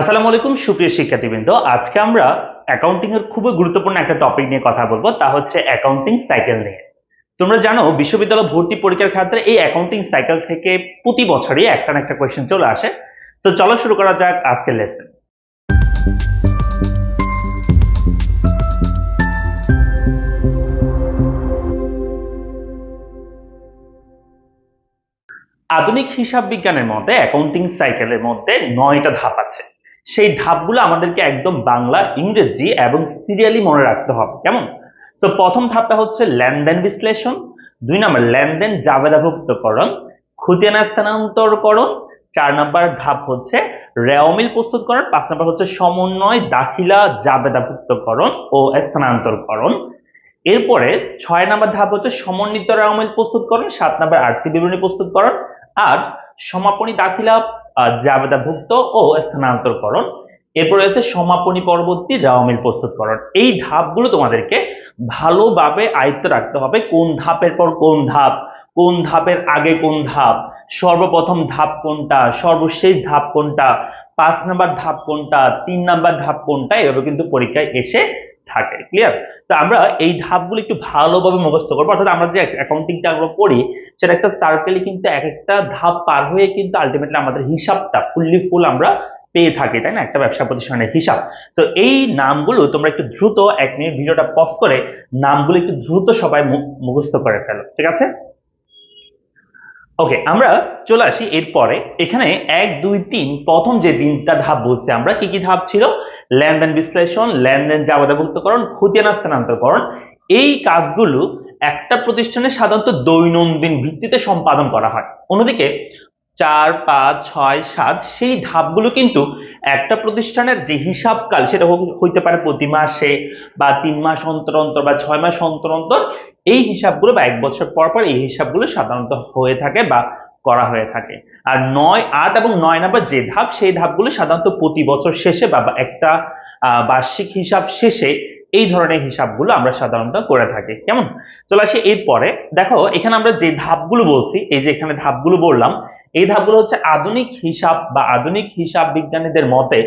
আসসালামু আলাইকুম, সুপ্রিয় শিক্ষার্থীবৃন্দ। আজকে আমরা অ্যাকাউন্টিং এর খুবই গুরুত্বপূর্ণ একটা টপিক নিয়ে কথা বলব, তা হচ্ছে অ্যাকাউন্টিং সাইকেল নিয়ে। তোমরা জানো, বিশ্ববিদ্যালয় ভর্তি পরীক্ষার ক্ষেত্রে এই অ্যাকাউন্টিং সাইকেল থেকে প্রতি বছরই একটা না একটা কোয়েশ্চেন চলে আসে। তো চলো শুরু করা যাক আজকের লেসন আধুনিক হিসাব বিজ্ঞানের মধ্যে অ্যাকাউন্টিং সাইকেলের মধ্যে নয়টা ধাপ আছে। সেই ধাপগুলো আমাদেরকে একদম বাংলা, ইংরেজি এবং সিরিয়ালি মনে রাখতে হবে। কেমন? তো প্রথম ধাপটা হচ্ছে লেনদেন বিশ্লেষণ। দুই নম্বর, লেনদেন জাবেদাভুক্তকরণ। খুতিয়ানা স্থানান্তরকরণ। চার নম্বর ধাপ হচ্ছে রেওমিল প্রস্তুতকরণ। পাঁচ নম্বর হচ্ছে সমন্বয়, দাখিলা, জাবেদাভুক্তকরণ ও স্থানান্তরকরণ। এরপরে ছয় নম্বর ধাপ হচ্ছে সমন্বিত রেওমিল প্রস্তুতকরণ। সাত নম্বর আর্থিক বিবরণী প্রস্তুতকরণ। আর সমাপনী দাখিলা জাবেদাভুক্ত ও স্থানান্তরকরণ। এরপরে হচ্ছে সমাপনী পরবর্তী রাওমিল প্রস্তুতকরণ। এই ধাপগুলো তোমাদেরকে ভালোভাবে আয়ত্ত রাখতে হবে। কোন ধাপের পর কোন ধাপ, কোন ধাপের আগে কোন ধাপ, সর্বপ্রথম ধাপ কোনটা, সর্বশেষ ধাপ কোনটা, পাঁচ নাম্বার ধাপ কোনটা, তিন নাম্বার ধাপ কোনটা, এভাবে কিন্তু পরীক্ষায় এসে থাকে ক্লিয়ার তো আমরা এই ধাপগুলো একটু ভালোভাবে মুখস্থ করব। অর্থাৎ আমরা যে অ্যাকাউন্টিংটা আমরা পড়ি সেটা একটা সার্কেলে কিন্তু এক একটা ধাপ পার হয়ে কিন্তু আলটিমেটলি আমাদের হিসাবটা ফুললি ফুল আমরা পেয়ে থাকি, তাই না? একটা ব্যবসা প্রতিষ্ঠানের হিসাব। তো এই নামগুলো তোমরা একটু দ্রুত এক মিনিট ভিডিওটা পজ করে নামগুলো একটু দ্রুত সবাই মুখস্থ করে ফেলো, ঠিক আছে? ওকে আমরা চলে আসি এরপরে। এখানে এক, দুই, তিন, প্রথম যে তিনটা ধাপ বলছি আমরা, কি কি ধাপ ছিল? লেনদেন বিশ্লেষণ, লেনদেন জাবেদাভুক্তকরণ খুতিয়ানা স্থানান্তরকরণ। এই কাজগুলো একটা প্রতিষ্ঠানে সাধারণত দৈনন্দিন ভিত্তিতে সম্পাদন করা হয়। অন্যদিকে চার, পাঁচ, ছয়, সাত, সেই ধাপগুলো কিন্তু একটা প্রতিষ্ঠানের যে হিসাবকাল সেটা হইতে পারে প্রতি মাসে বা তিন মাস অন্তর অন্তর বা ছয় মাস অন্তর অন্তর, এই হিসাবগুলো বা এক বছর পর পর এই হিসাবগুলো সাধারণত হয়ে থাকে বা করা হয়ে থাকে। আর নয়, আট এবং নয় নাম্বার যে ধাপ, সেই ধাপগুলো সাধারণত প্রতি বছর শেষে বা একটা বার্ষিক হিসাব শেষে এই ধরনের হিসাবগুলো আমরা সাধারণত করে থাকি। কেমন? চলে আসি এরপরে। দেখো, এখানে আমরা যে ধাপগুলো বলছি, এই যে এখানে ধাপগুলো বললাম এই ধাপগুলো হচ্ছে আধুনিক হিসাব বা আধুনিক হিসাব বিজ্ঞানীদের মতে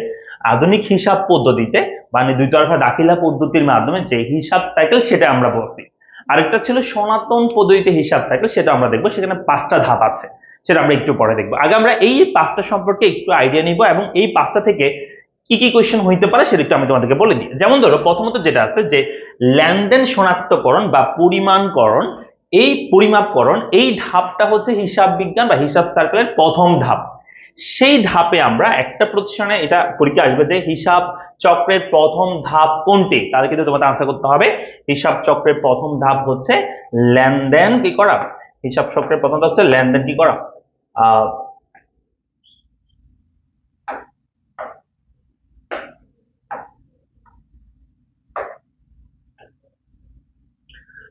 আধুনিক হিসাব পদ্ধতিতে মানে দুই তরফা দাখিলা পদ্ধতির মাধ্যমে যে হিসাব সাইকেল সেটা আমরা বলছি। আরেকটা ছিল সনাতন পদ্ধতিতে হিসাব সাইকেল সেটা আমরা দেখব, সেখানে পাঁচটা ধাপ আছে, সেটা আমরা একটু পরে দেখব। আগে আমরা এই পাঁচটা সম্পর্কে একটু আইডিয়া নিব এবং এই পাঁচটা থেকে কি কি কোয়েশ্চেন হইতে পারে সেটা একটু আমি তোমাদেরকে বলে দিই। যেমন ধরো প্রথমত যেটা আছে যে লেনদেন শনাক্তকরণ বা পরিমাণকরণ এই পরিমাপকরণ, এই ধাপটা হচ্ছে হিসাব বিজ্ঞান বা হিসাব সার্কেলের প্রথম ধাপ। সেই ধাপে আমরা একটা প্রতিষ্ঠানে এটা পরীক্ষা আসবে যে হিসাব চক্রের প্রথম ধাপ কোনটি? তাহলে কিন্তু তোমাদের আনসার করতে হবে, হিসাব চক্রের প্রথম ধাপ হচ্ছে লেনদেন কি করা? হিসাব চক্রের প্রথম ধাপ হচ্ছে লেনদেন কি করা?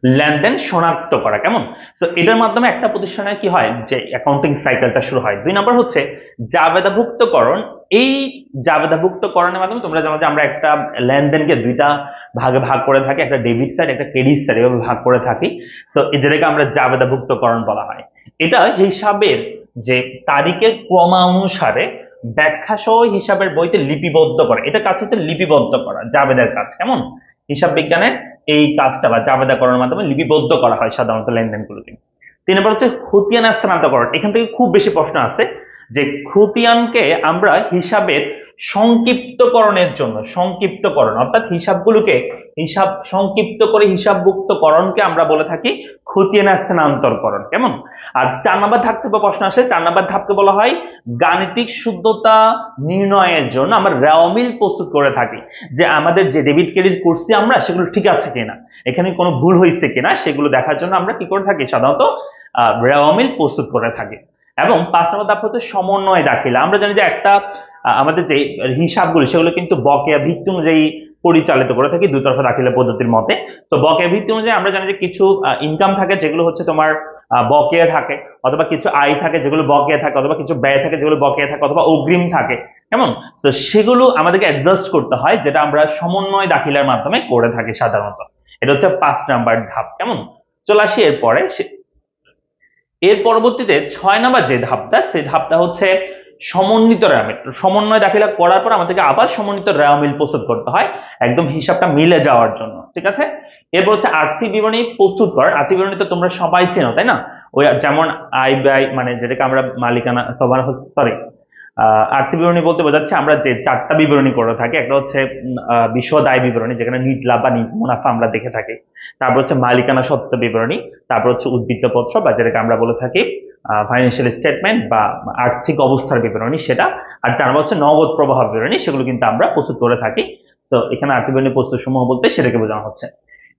লেনদেন শনাক্ত করা, কেমন? তো এটার মাধ্যমে একটা প্রতিষ্ঠানে কি হয়? যে অ্যাকাউন্টিং সাইকেলটা শুরু হয়। দুই নম্বর হচ্ছে জাবেদাভুক্তকরণ। এই জাবেদাভুক্তকরণের মাধ্যমে তোমরা জানো যে আমরা একটা লেনদেনকে দুইটা ভাগে ভাগ করে থাকি, একটা ডেবিট সাইড, একটা ক্রেডিট সাইড, এভাবে ভাগ করে থাকি। তো এদেরকে আমরা জাবেদাভুক্তকরণ বলা হয়। এটা হিসাবের যে তারিখের ক্রমানুসারে ব্যাখ্যা সহ হিসাবের বইতে লিপিবদ্ধ করা। এটা কাজ হচ্ছে লিপিবদ্ধ করা, জাবেদের কাজ, কেমন? হিসাব বিজ্ঞানের এই কাজটা বা জাবেদা করার মাধ্যমে লিপিবদ্ধ করা হয় সাধারণত লেনদেনগুলোকে। তিন নম্বর হচ্ছে খতিয়ান স্থানান্তরকরণ। এখান থেকে খুব বেশি প্রশ্ন আছে যে খুতিয়ানকে আমরা হিসাবের সংক্ষিপ্তকরণের জন্য, সংক্ষিপ্তকরণ, অর্থাৎ হিসাবগুলোকে হিসাব, সংক্ষিপ্ত করে হিসাবভুক্তকরণকে আমরা বলে থাকি খতিয়ান স্থানান্তরকরণ। কেমন? আর চার নম্বর ধাপ থেকে প্রশ্ন আসে, চার নম্বর ধাপকে বলা হয় গাণিতিক শুদ্ধতা নির্ণয়ের জন্য আমরা রেওমিল প্রস্তুত করে থাকি, যে আমাদের যে ডেবিট ক্রেডিট করছি আমরা, সেগুলো ঠিক আছে কিনা, এখানে কোনো ভুল হয়েছে কিনা, সেগুলো দেখার জন্য আমরা কি করে থাকি? সাধারণত রেওমিল প্রস্তুত করে থাকি। এবং পাঁচ নম্বর ধাপ হচ্ছে সমন্বয় দাখিলা। আমরা জানি যে একটা আমাদের যে হিসাবগুলো, সেগুলো কিন্তু বকেয়া ভিত্তি অনুযায়ী পরিচালিত করে থাকি দুতরফা দাখিলা পদ্ধতির মতে। তো বকেয়া ভিত্তি অনুযায়ী আমরা জানি যে কিছু ইনকাম থাকে যেগুলো হচ্ছে তোমার বকেয়া থাকে, অথবা কিছু আয় থাকে যেগুলো বকেয়া থাকে, অথবা কিছু ব্যয় থাকে যেগুলো বকেয়া থাকে, অথবা অগ্রিম থাকে। কেমন? তো সেগুলো আমাদেরকে অ্যাডজাস্ট করতে হয়, যেটা আমরা সমন্বয় দাখিলার মাধ্যমে করে থাকি সাধারণত। এটা হচ্ছে পাঁচ নাম্বার ধাপ। কেমন? চলে আসি এরপরে এর পরবর্তীতে ছয় নম্বর যে ধাপটা, সেই ধাপটা হচ্ছে সমন্বিত রায়ামিল সমন্বয় দাখিলা করার পর আমাদেরকে আবার সমন্বিত রায়ামিল প্রস্তুত করতে হয়, একদম হিসাবটা মিলে যাওয়ার জন্য, ঠিক আছে? এরপর হচ্ছে আর্থিক বিবরণী প্রস্তুত করার আর্থিক বিবরণী তো তোমরা সবাই চেনো, তাই না? ওই যেমন আই ব্যয় মানে যেটাকে আমরা মালিকানা সবার সরি আর্থিক বিবরণী বলতে বোঝাচ্ছে আমরা যে চারটা বিবরণী করে থাকি একটা হচ্ছে বিশদ আয় বিবরণী যেখানে নিট লাভ বা নিট মুনাফা আমরা দেখে থাকি। তারপর হচ্ছে মালিকানা সত্ত্ব বিবরণী তারপর হচ্ছে উদ্বৃত্ত পত্র বা যেটাকে আমরা বলে থাকি ফাইন্যান্সিয়াল স্টেটমেন্ট বা আর্থিক অবস্থার বিবরণী সেটা। আর চার হচ্ছে নগদ প্রবাহ বিবরণী সেগুলো কিন্তু আমরা প্রস্তুত করে থাকি। তো এখানে আর্থিক বিবরণী প্রস্তুত সমূহ বলতে সেটাকে বোঝানো হচ্ছে।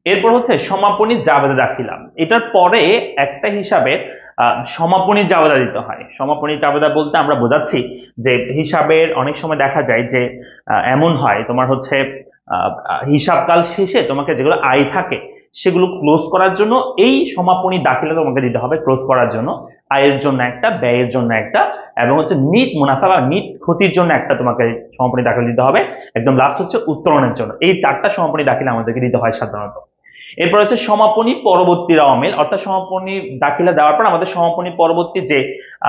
এরপর হচ্ছে সমাপনী জাবেদা দাখিলাম। এটার পরে একটা হিসাবে আহ, সমাপনী জাবেদা দিতে হয়। সমাপনী জাবেদা বলতে আমরা বোঝাচ্ছি যে হিসাবের অনেক সময় দেখা যায় যে এমন হয়, তোমার হচ্ছে হিসাবকাল শেষে তোমাকে যেগুলো আয় থাকে, সেগুলো ক্লোজ করার জন্য এই সমাপনী দাখিলা তোমাকে দিতে হবে ক্লোজ করার জন্য। আয়ের জন্য একটা, ব্যয়ের জন্য একটা, এবং হচ্ছে নিট মুনাফা বা নিট ক্ষতির জন্য একটা তোমাকে সমাপনী দাখিল দিতে হবে। একদম লাস্ট হচ্ছে উত্তরণের জন্য। এই চারটা সমাপনী দাখিলা আমাদেরকে দিতে হয় সাধারণত। এরপর হচ্ছে সমাপনী পরবর্তী রাওয়ামিল। অর্থাৎ সমাপনী দাখিলা দেওয়ার পর আমাদের সমাপনী পরবর্তী যে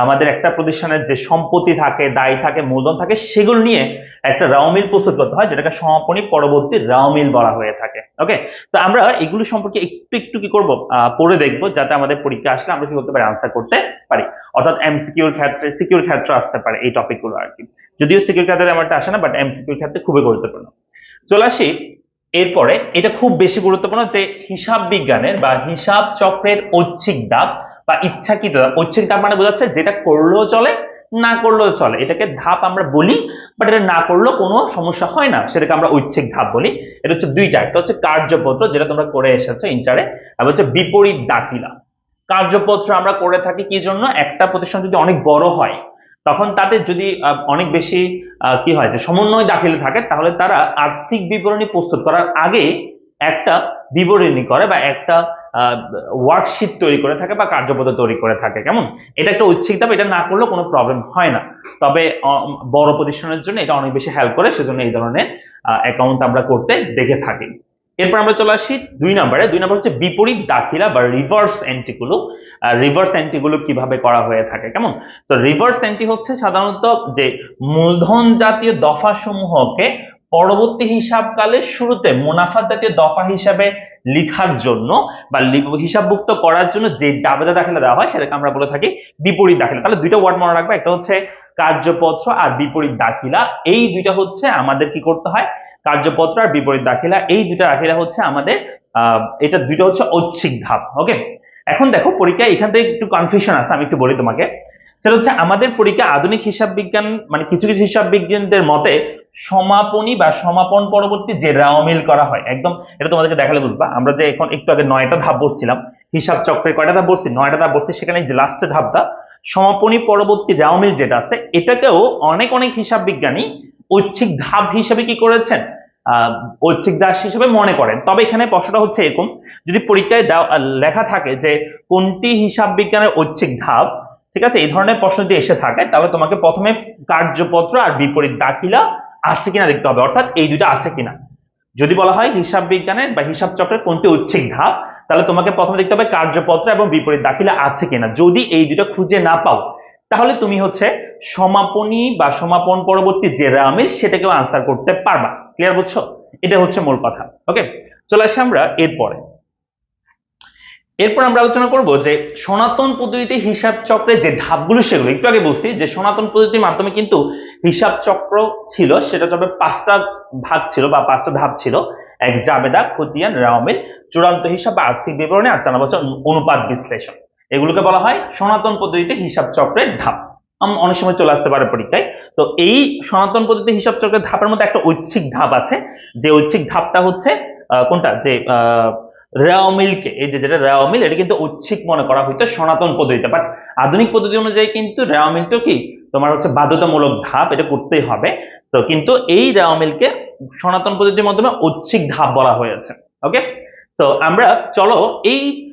আমাদের একটা প্রতিষ্ঠানের যে সম্পত্তি থাকে, দায় থাকে, মূলধন থাকে, সেগুলো নিয়ে একটা রাওমিল প্রস্তুত করতে হয়, যেটাকে সমাপনী পরবর্তী রাওমিল বলা হয়ে থাকে। ওকে তো আমরা এগুলো সম্পর্কে একটু একটু কি করব? পড়ে দেখব, যাতে আমাদের পরীক্ষা আসলে আমরা কি করতে পারি আনসার করতে পারি। অর্থাৎ এমসিকিউর ক্ষেত্রে সিকিউর ক্ষেত্রে আসতে পারে এই টপিকগুলো আর কি। যদিও সিকিউর ক্ষেত্রে আমারটা আসে না বাট এমসিকিউর ক্ষেত্রে খুবই গুরুত্বপূর্ণ। চলে আসি এরপরে এটা খুব বেশি গুরুত্বপূর্ণ যে হিসাব বিজ্ঞানের বা হিসাব চক্রের ঐচ্ছিক ধাপ বা ইচ্ছাকৃত ঐচ্ছিক ধাপ মানে বোঝাচ্ছে যেটা করলেও চলে, না করলেও চলে। এটাকে ধাপ আমরা বলি বাট এটা না করলেও কোনো সমস্যা হয় না। সেটাকে আমরা ঐচ্ছিক ধাপ বলি। এটা হচ্ছে দুইটা একটা হচ্ছে কার্যপত্র, যেটা তোমরা করে এসেছ ইন্টারে আর হচ্ছে বিপরীত দাখিলা। কার্যপত্র আমরা করে থাকি কি জন্য? একটা প্রতিষ্ঠান যদি অনেক বড় হয় তখন তাদের যদি অনেক বেশি কি হয় যে সমন্বয় দাখিলে থাকে, তাহলে তারা আর্থিক বিবরণী প্রস্তুত করার আগে একটা বিবরণী করে বা একটা ওয়ার্কশিট তৈরি করে থাকে বা কার্যপত্র তৈরি করে থাকে। কেমন? এটা একটা ঐচ্ছিক ধাপ, এটা না করলেও কোনো প্রবলেম হয় না। তবে বড় প্রতিষ্ঠানের জন্য এটা অনেক বেশি হেল্প করে, সেজন্য এই ধরনের অ্যাকাউন্ট আমরা করতে দেখে থাকি। এরপর আমরা চলে আসি দুই নম্বরে। দুই নম্বর হচ্ছে বিপরীত দাখিলা বা রিভার্স এন্ট্রিগুলো রিভার্স এন্ট্রিগুলো কীভাবে করা হয়ে থাকে, কেমন? তো রিভার্স এন্ট্রি হচ্ছে সাধারণত যে মূলধন জাতীয় দফা সমূহকে পরবর্তী হিসাবকালের শুরুতে মুনাফা জাতীয় দফা হিসাবে লিখার জন্য বা হিসাবভুক্ত করার জন্য যে দাবেদা দাখিলা দেওয়া হয় সেটাকে আমরা বলে থাকি বিপরীত দাখিলা। তাহলে দুইটা ওয়ার্ড মনে রাখবে, একটা হচ্ছে কার্যপত্র আর বিপরীত দাখিলা। এই দুইটা হচ্ছে আমাদের কি করতে হয়? কার্যপত্র আর বিপরীত দাখিলা, এই দুইটা দাখিলা হচ্ছে আমাদের এটা দুইটা হচ্ছে ঐচ্ছিক ধাপ ওকে এখন দেখো পরীক্ষা এখান থেকে একটু কনফিউশন আছে, আমি একটু বলি তোমাকে। সেটা হচ্ছে আমাদের পরীক্ষা আধুনিক হিসাব বিজ্ঞান মানে কিছু কিছু হিসাব বিজ্ঞানদের মতে সমাপনী বা সমাপন পরবর্তী যে রাওমিল করা হয়, একদম এটা তোমাদেরকে দেখালে বুঝবা আমরা যে এখন একটু আগে নয়টা ধাপ বলছিলাম হিসাব চক্রে কয়টা ধাপ বলছি নয়টা ধাপ বলছি সেখানে যে লাস্টের ধাপটা, সমাপনী পরবর্তী রাওমিল যেটা আছে, এটাকেও অনেক অনেক হিসাব বিজ্ঞানী ঐচ্ছিক ধাপ হিসেবে কি করেছেন? ঐচ্ছিক দাস হিসেবে মনে করেন। তবে এখানে প্রশ্নটা হচ্ছে এরকম, যদি পরীক্ষায় লেখা থাকে যে কোনটি হিসাব বিজ্ঞানের ঐচ্ছিক ধাপ, ঠিক আছে, এই ধরনের প্রশ্ন যদি এসে থাকে, তাহলে তোমাকে প্রথমে কার্যপত্র আর বিপরীত দাখিলা আছে কিনা দেখতে হবে, অর্থাৎ এই দুটো আছে কিনা। যদি বলা হয় হিসাব বিজ্ঞানের বা হিসাব চক্রের কোনটি ঐচ্ছিক ধাপ, তাহলে তোমাকে প্রথমে দেখতে হবে কার্যপত্র এবং বিপরীত দাখিলা আছে কিনা। যদি এই দুটো খুঁজে না পাও, তাহলে তুমি হচ্ছে সমাপনী বা সমাপন পরবর্তী যে রামিল সেটাকেও আনসার করতে পারবা। ক্লিয়ার বুঝছ? এটা হচ্ছে মূল কথা ওকে চলে আসি আমরা এরপরে। এরপর আমরা আলোচনা করব যে সনাতন পদ্ধতিতে হিসাব চক্রের যে ধাপগুলো সেগুলো, একটু আগে বলছি যে সনাতন পদ্ধতির মাধ্যমে কিন্তু হিসাব চক্র ছিল, সেটা তবে পাঁচটা ভাগ ছিল বা পাঁচটা ধাপ ছিল। এক জাবেদা, খতিয়ান রাওমিল চূড়ান্ত হিসাব বা আর্থিক বিবরণী, আর চার বছর অনুপাত বিশ্লেষণ। এগুলোকে বলা হয় সনাতন পদ্ধতিতে হিসাব চক্রের ধাপ। অনেক সময় চলে আসতে পারে পরীক্ষায়। তো এই সনাতন পদ্ধতি হিসাব চক্রের ধাপের মধ্যে একটা ঐচ্ছিক ধাপ আছে। যে ঐচ্ছিক ধাপটা হচ্ছে কোনটা? যে রেওমিলকে এই যে যেটা রেওমিল এটা কিন্তু ঐচ্ছিক মনে করা হইতো সনাতন পদ্ধতিতে। বাট আধুনিক পদ্ধতি অনুযায়ী কিন্তু রেওমিলটা কি? তোমার হচ্ছে বাধ্যতামূলক ধাপ, এটা করতেই হবে। তো কিন্তু এই রেওমিলকে সনাতন পদ্ধতির মাধ্যমে ঐচ্ছিক ধাপ বলা হয়েছে। ওকে তো আমরা, চলো, এই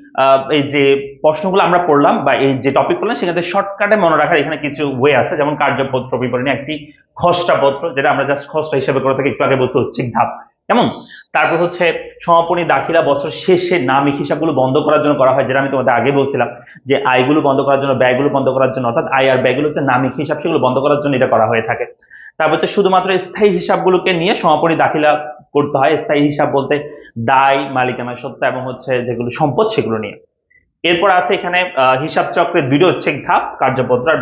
এই যে প্রশ্নগুলো আমরা পড়লাম বা এই যে টপিক করলাম সেখানে শর্টকাটে মনে রাখার এখানে কিছু ওয়ে আছে। যেমন কার্যপত্র বিবরণী, একটি খসড়া পত্র যেটা আমরা জাস্ট খসড়া হিসেবে করে থাকি একটু আগে বলতে হচ্ছে ধাপ। কেমন? তারপর হচ্ছে সমাপনী দাখিলা বছর শেষে নামিক হিসাবগুলো বন্ধ করার জন্য করা হয়, যেটা আমি তোমাদের আগে বলছিলাম, যে আয়গুলো বন্ধ করার জন্য, ব্যয়গুলো বন্ধ করার জন্য, অর্থাৎ আয় আর ব্যয়গুলো হচ্ছে নামিক হিসাব, সেগুলো বন্ধ করার জন্য এটা করা হয়ে থাকে। তারপর হচ্ছে শুধুমাত্র স্থায়ী হিসাবগুলোকে নিয়ে সমাপনী দাখিলা করতে হয়। স্থায়ী হিসাব বলতে দায় মালিকানা সত্ত্ব এবং হচ্ছে যেগুলো সম্পদ সেগুলো নিয়ে। এরপর আছে এখানে হিসাব চক্রের দুটো হচ্ছে ধাপ, কার্যপত্র আর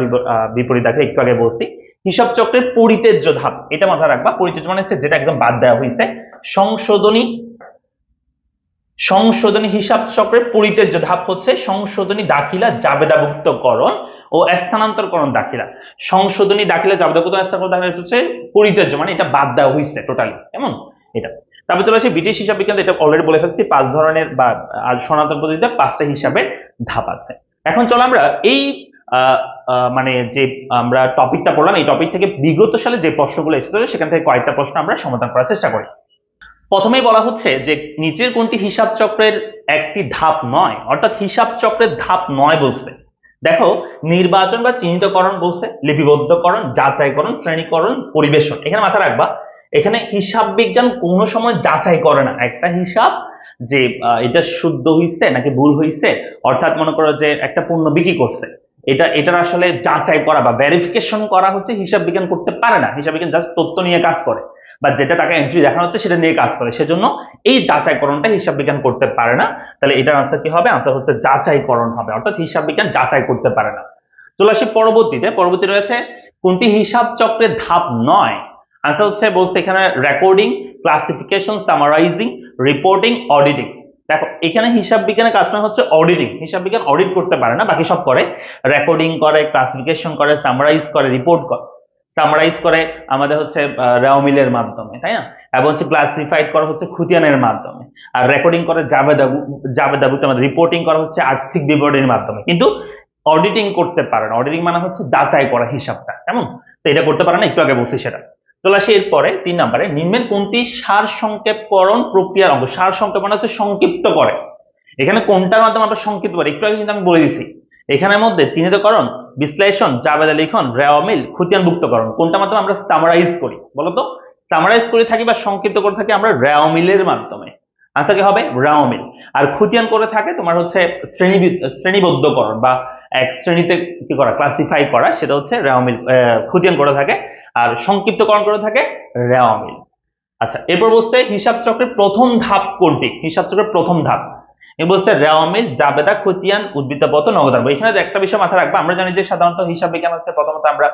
বিপরীত দাখিলা একটু আগে বলছি। হিসাব চক্রের পরিতের্য ধাপ, এটা মাথায় রাখবা। পরিতের্য মানে হচ্ছে যেটা একদম বাদ দেওয়া হয়েছে। সংশোধনী সংশোধনী হিসাব চক্রের পরিতের্য ধাপ হচ্ছে সংশোধনী দাখিলা জাবেদাভুক্তকরণ ও স্থানান্তরকরণ দাখিলা। সংশোধনী দাখিলা জাবেদাভুক্ত স্থানান্তর দাখিলা হচ্ছে পরিতের্য মানে এটা বাদ দেওয়া হয়েছে টোটালি কেমন? এটা। তারপর চলে আসি ব্রিটিশ হিসাব বিজ্ঞান এটা অলরেডি বলে ফেলছি, পাঁচ ধরনের বা, আর সনাতন পদ্ধতিতে পাঁচটা হিসাবের ধাপ আছে। এখন চলো আমরা এই মানে যে আমরা টপিকটা পড়লাম, এই টপিক থেকে বিগত সালে যে প্রশ্নগুলো এসেছিল, সেখান থেকে কয়েকটা প্রশ্ন আমরা সমাধান করার চেষ্টা করি। প্রথমেই বলা হচ্ছে যে নিচের কোনটি হিসাব চক্রের একটি ধাপ নয়, অর্থাৎ হিসাব চক্রের ধাপ নয় বলছে। দেখো, নির্বাচন বা চিহ্নিতকরণ বলছে, লিপিবদ্ধকরণ, যাচাইকরণ, শ্রেণীকরণ, পরিবেশন, এখানে মাথায় রাখবা এখানে হিসাব বিজ্ঞান কোনো সময় যাচাই করে না। একটা হিসাব যে এটা শুদ্ধ হইছে নাকি ভুল হইছে, অর্থাৎ মনে করো যে একটা পণ্য বিক্রি করছে। এটা, এটার আসলে যাচাই করা বা ভেরিফিকেশন করা হচ্ছে হিসাব বিজ্ঞান করতে পারে না। হিসাব বিজ্ঞান জাস্ট তথ্য নিয়ে কাজ করে বা যেটা টাকা এন্ট্রি দেখানো হচ্ছে সেটা নিয়ে কাজ করে। সেজন্য এই যাচাইকরণটা হিসাব বিজ্ঞান করতে পারে না। তাহলে এটার আনসার কি হবে? আনসার হচ্ছে যাচাইকরণ হবে। অর্থাৎ হিসাব বিজ্ঞান যাচাই করতে পারে না। চলে আসি পরবর্তীতে। পরবর্তী রয়েছে, কোনটি হিসাব চক্রের ধাপ নয়? আনসার হচ্ছে বলছে এখানে recording classification summarising reporting auditing দেখো, এখানে হিসাব বিজ্ঞানের কাজ মানে হচ্ছে অডিটিং হিসাব বিজ্ঞান অডিট করতে পারে না, বাকি সব করে। রেকর্ডিং করে ক্লাসিফিকেশন করে সামারাইজ করে রিপোর্ট করে। সামারাইজ করে আমাদের হচ্ছে রেওমিলের মাধ্যমে, তাই না? এবং হচ্ছে ক্লাসিফাইড করা হচ্ছে খুতিয়ানের মাধ্যমে। আর রেকর্ডিং করে জাবেদাবু জাবেদাবুতে আমাদের রিপোর্টিং করা হচ্ছে আর্থিক বিবরণীর মাধ্যমে। কিন্তু অডিটিং করতে পারে না। অডিটিং মানে হচ্ছে যাচাই করা হিসাবটা, কেমন? তো এটা করতে পারে না, একটু আগে বলছি সেটা। চলে আসি এরপরে তিন নম্বরে, নিম্নের কোনটি সার সংক্ষেপকরণ প্রক্রিয়ার অঙ্গ? সার সংক্ষেপ মানে হচ্ছে সংক্ষিপ্ত করে। এখানে কোনটার মাধ্যমে আমরা সংক্ষিপ্ত করি? একটু আগে কিন্তু আমি বলে দিছি। এখানের মধ্যে চিহ্নিতকরণ, বিশ্লেষণ জাবেদা লিখন রেওয়ামিল, খুতিয়ানভুক্তকরণ, কোনটার মাধ্যমে আমরা সামারাইজ করি? বলতো সামারাইজ করে থাকি বা সংক্ষিপ্ত করে থাকি আমরা রেওমিলের মাধ্যমে। আনসার কি হবে? রেওমিল আর খুতিয়ান করে থাকে তোমার হচ্ছে শ্রেণি শ্রেণীবদ্ধকরণ বা এক শ্রেণীতে কি করা ক্লাসিফাই করা, সেটা হচ্ছে রেওমিল খুতিয়ান করে থাকে। আর সংক্ষিপ্তকরণ করে থাকে রেওয়ামিল। আচ্ছা এরপর বলছে হিসাব চক্রের প্রথম ধাপ কোনটি? হিসাব চক্রের প্রথম ধাপ। বলছে রেওয়ামিল, জাবেদা, খতিয়ান উদ্ভিদপত নগদান এখানে একটা বিষয় মাথায় রাখব, আমরা জানি যে সাধারণত হিসাব বিজ্ঞান হচ্ছে প্রথমত আমরা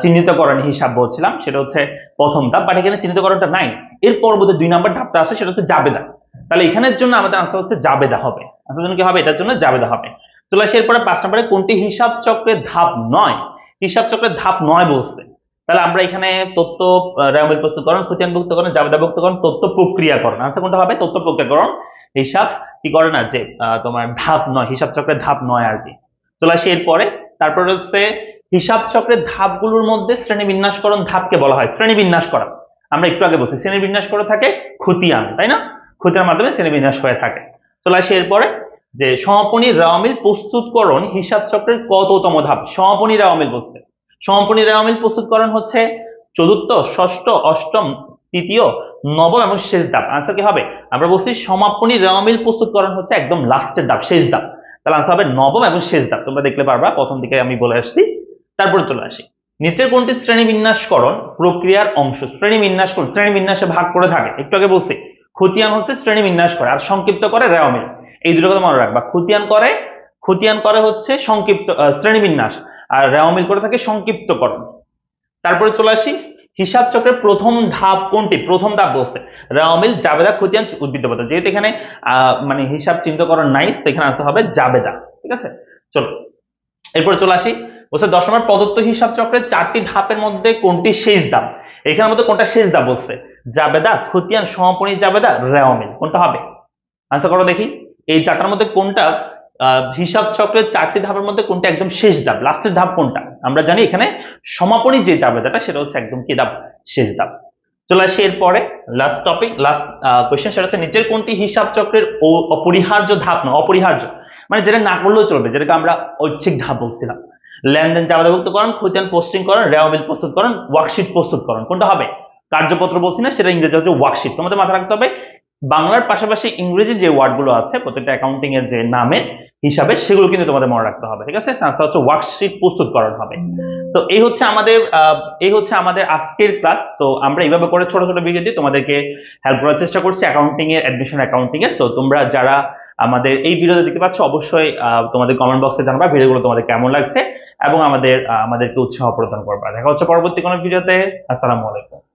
চিহ্নিতকরণ হিসাব বলছিলাম, সেটা হচ্ছে প্রথম ধাপ বাট এখানে চিহ্নিতকরণটা নাই। এর পরবর্তী দুই নম্বর ধাপটা আছে, সেটা হচ্ছে জাবেদা। তাহলে এখানের জন্য আমাদের আনসার হচ্ছে জাবেদা হবে। আনসার জন্য কি হবে? এটার জন্য জাবেদা হবে। চলে আসি এরপরে পাঁচ নম্বরে কোনটি হিসাব চক্রের ধাপ নয়? হিসাব চক্রের ধাপ নয় বলছে। তাহলে আমরা এখানে তথ্য রেওমিল প্রস্তুতকরণ, খতিয়ানভুক্তকরণ, জাবেদাভুক্তকরণ, তথ্য প্রক্রিয়াকরণ। আনসার কোনটা হবে? তথ্য প্রক্রিয়াকরণ। হিসাব কি করে না? যে তোমার ধাপ নয়, হিসাব চক্রের ধাপ নয় আর কি। চলে আসি এরপরে। তারপর হচ্ছে হিসাব চক্রের ধাপগুলোর মধ্যে শ্রেণি বিন্যাসকরণ ধাপকে বলা হয়। শ্রেণি বিন্যাস করা আমরা একটু আগে বলছি শ্রেণি বিন্যাস করে থাকে খতিয়ান, তাই না? খতিয়ানের মাধ্যমে শ্রেণি বিন্যাস হয়ে থাকে। চলে আসি এরপরে। যে, সমাপনী রাওমিল প্রস্তুতকরণ হিসাব চক্রের কততম ধাপ? সমাপনী রাওমিল বলছে। সমাপনী রাওমিল প্রস্তুতকরণ হচ্ছে চতুর্থ, ষষ্ঠ, অষ্টম, তৃতীয়, নবম এবং শেষ ধাপ। আনসার কি হবে? আমরা বলছি সমাপনী রেওয়ামিল প্রস্তুতকরণ হচ্ছে একদম লাস্টের ধাপ, শেষ ধাপ। তাহলে আনসার হবে নবম এবং শেষ ধাপ। তোমরা দেখলে পারবা প্রথম দিকে আমি বলে আসছি, তারপরে চলে আসি। নিচের কোনটি শ্রেণি বিন্যাসকরণ প্রক্রিয়ার অংশ। শ্রেণি বিন্যাস করুন শ্রেণি বিন্যাসে ভাগ করে থাকে। একটু আগে বলছি খতিয়ান হচ্ছে শ্রেণি বিন্যাস করে, আর সংক্ষিপ্ত করে রেওয়ামিল। এই দুটো কথা মনে রাখবা। খতিয়ান করে খতিয়ান করে হচ্ছে সংক্ষিপ্ত শ্রেণি বিন্যাস আর রেওয়ামিল করে থাকে সংক্ষিপ্তকরণ। তারপরে চলে আসি, হিসাব চক্রের প্রথম ধাপ কোনটি? প্রথম ধাপ বলছে রাওমিল জাবেদা, খতিয়ান উদ্ভিদপত্র যেহেতু এখানে মানে হিসাব চিন্তাকরণ নাই, তো এখানে আসতে হবে জাবেদা, ঠিক আছে? চলো, এরপরে চলে আসি, বলছে দশমের প্রদত্ত হিসাব চক্রের চারটি ধাপের মধ্যে কোনটি শেষ ধাপ? এখানের মধ্যে কোনটা শেষ ধাপ বলছে, জাবেদা, খতিয়ান, সমাপনী জাবেদা রেওমিল কোনটা হবে? আনসার করো দেখি, এই চারটার মধ্যে কোনটা হিসাব চক্রের চারটি ধাপের মধ্যে কোনটা একদম শেষ ধাপ? লাস্টের ধাপ কোনটা? আমরা জানি এখানে সমাপনী যে জাবেদাটা সেটা হচ্ছে একদম কি ধাপ? শেষ ধাপ। চলে আসি এরপরে লাস্ট টপিক লাস্ট কোয়েশ্চেন সেটা হচ্ছে নিচের কোনটি হিসাব চক্রের অপরিহার্য ধাপ না, অপরিহার্য? মানে যেটা না করলেও চলবে, যেটাকে আমরা ঐচ্ছিক ধাপ বলছিলাম। লেনদেন জাবেদাভুক্তকরণ খতিয়ান পোস্টিং করেন রেওয়াবিল প্রস্তুতকরণ ওয়ার্কশিট প্রস্তুতকরণ কোনটা হবে? কার্যপত্র বলছি না, সেটা ইংরেজি হচ্ছে ওয়ার্কশিট তোমাদের মাথায় রাখতে হবে বাংলার পাশাপাশি ইংরেজি যে ওয়ার্ডগুলো আছে, প্রত্যেকটা অ্যাকাউন্টিং এর যে নামের হিসাবে সেগুলো কিন্তু তোমাদের মনে রাখতে হবে, ঠিক আছে? সাথে হচ্ছে ওয়ার্কশিট প্রস্তুতকরণ হবে। তো এই হচ্ছে আমাদের এই হচ্ছে আমাদের আজকের ক্লাস তো আমরা এইভাবে করে ছোট ছোট ভিডিও দিয়ে তোমাদেরকে হেল্প করার চেষ্টা করছি অ্যাকাউন্টিং এর অ্যাডমিশন অ্যাকাউন্টিং এর। তো তোমরা যারা আমাদের এই ভিডিওতে দেখতে পাচ্ছ, অবশ্যই তোমাদের কমেন্ট বক্সে জানাবা ভিডিওগুলো তোমাদের কেমন লাগছে এবং আমাদের আমাদেরকে উৎসাহ প্রদান করবা। দেখা হচ্ছে পরবর্তী কোনো ভিডিওতে আসসালামু আলাইকুম।